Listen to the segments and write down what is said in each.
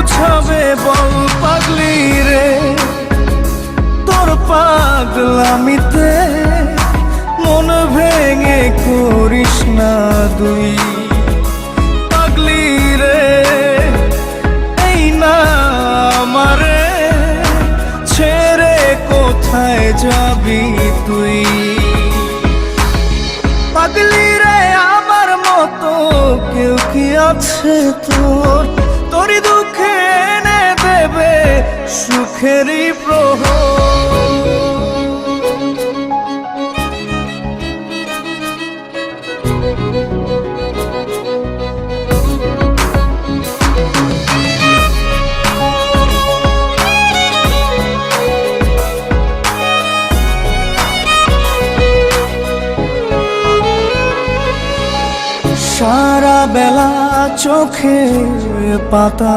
গোছাবে বল পাগলি রে। তোর পাগলামিতে মন ভেঙে করিস না দুই পাগলি রে, এই না আমারে ছেড়ে কোথায় যাবি তুই? সুখেরই প্রহর। সারা বেলা চোখে পাতা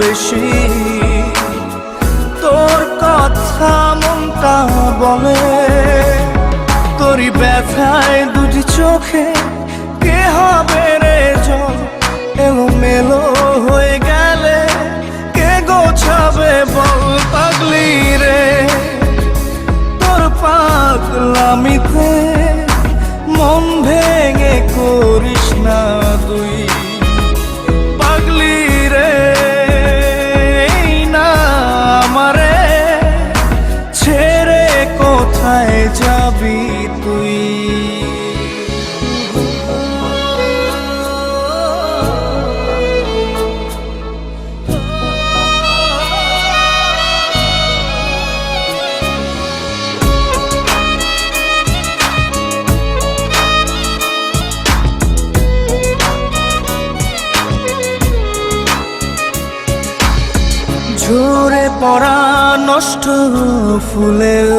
বেশি। তোর কথা মনটা বলে তোরই ব্যথায় দুটি চোখে কে হবে? যাবি তুই। ঝরে পড়া নষ্ট ফুলেও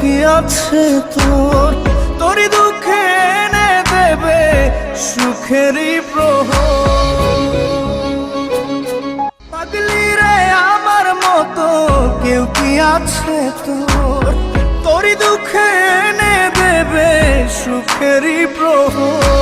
কেউ কি আছে তোর, তোরই দুঃখে এনে দেবে সুখেরই প্রহ পাগলি রে আমার মতো কেউ কি আছে তোর, তোরই দুঃখে এনে দেবে সুখেরই প্রহর।